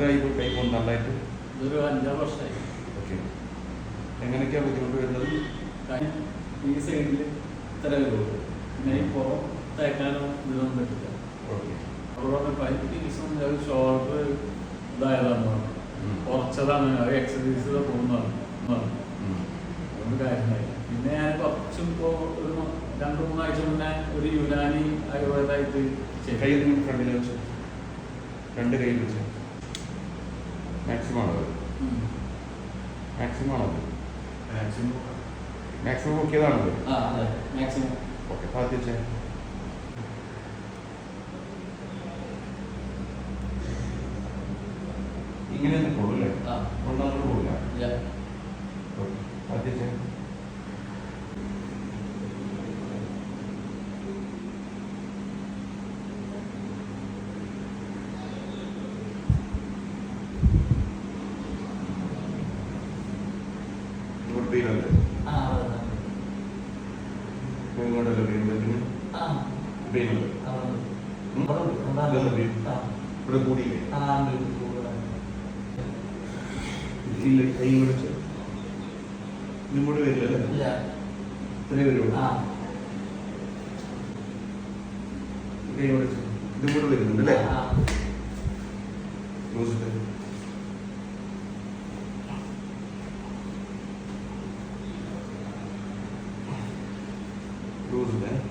നന്നായിട്ട്. ഇതൊരു അഞ്ചാറ് വർഷമായി. ഓക്കെ. എങ്ങനെയൊക്കെയാണ് ബുദ്ധിമുട്ട് വരുന്നത്? ഈ സൈഡിൽ ഇത്ര വരുള്ളൂ. പിന്നെ പുറം തേക്കാനോ ഇതൊന്നും പറ്റില്ല. ഓക്കെ. അവരോട് പതിനെട്ട് ദിവസം ഒരു ഷോൾഡർ ഇതായതാണ് കുറച്ചതാണ്. എക്സസൈസ് പോകുന്നതാണ്. അതുകൊണ്ട് കാര്യമായി പിന്നെ ഞാൻ കുറച്ചും ഇപ്പോൾ ഒരു രണ്ട് മൂന്നാഴ്ച മുന്നേ ഒരു യുനാനി ആയുർവേദമായിട്ട് കൈ ഫ്രണ്ടിൽ വെച്ചു. രണ്ട് കയ്യിൽ വെച്ച്. മാക്സിമം ആണത് മാക്സിമം ആണത് മാക്സിമം മാക്സിമം ഓക്കെ താത്തി വെച്ചേ. ഇങ്ങനെ പോകും അല്ലേ ആ ഒന്നാമത് പോകില്ല ഇല്ല ഓക്കെ താത്തി വെച്ചേ ഇങ്ങോട്ടല്ലേ ഇവിടെ കൂടിയില്ലേ? ആ ഇല്ല. കൈ ഇങ്ങോട്ട് വരുള്ളൂ കൈ ഇതും കൂടെ വരുന്നുണ്ട് അല്ലേ? 모르는데.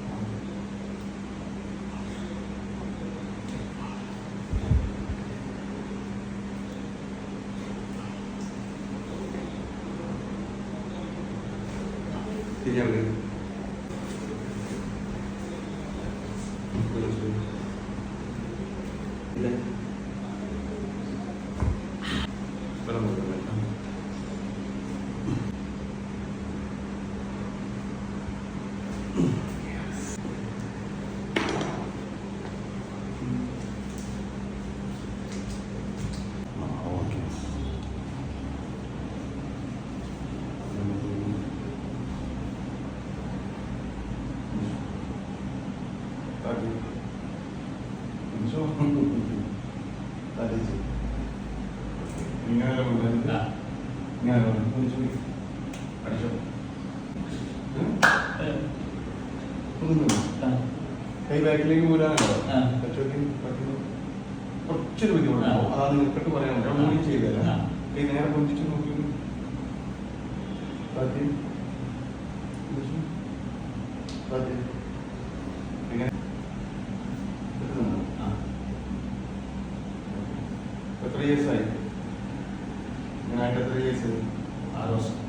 그냥 그. 네. 그런 거죠. കൈ ബാക്കിലേക്ക് പോരാനോ ആ. കുറച്ചൊരു ബുദ്ധിമുട്ടുണ്ടാവും അതാണ് നിൽക്കട്ട് പറയാൻ പറ്റും മൂടി ചെയ്തല്ല. കൈ നേരെ പൊഞ്ചിച്ച് നോക്കി ആദ്യം ഇത് ത്രീ ഇയേഴ്സ് ആയി. ഞാനായിട്ട് ത്രീ ഇയേഴ്സ് ആയി. ആറ് വർഷം.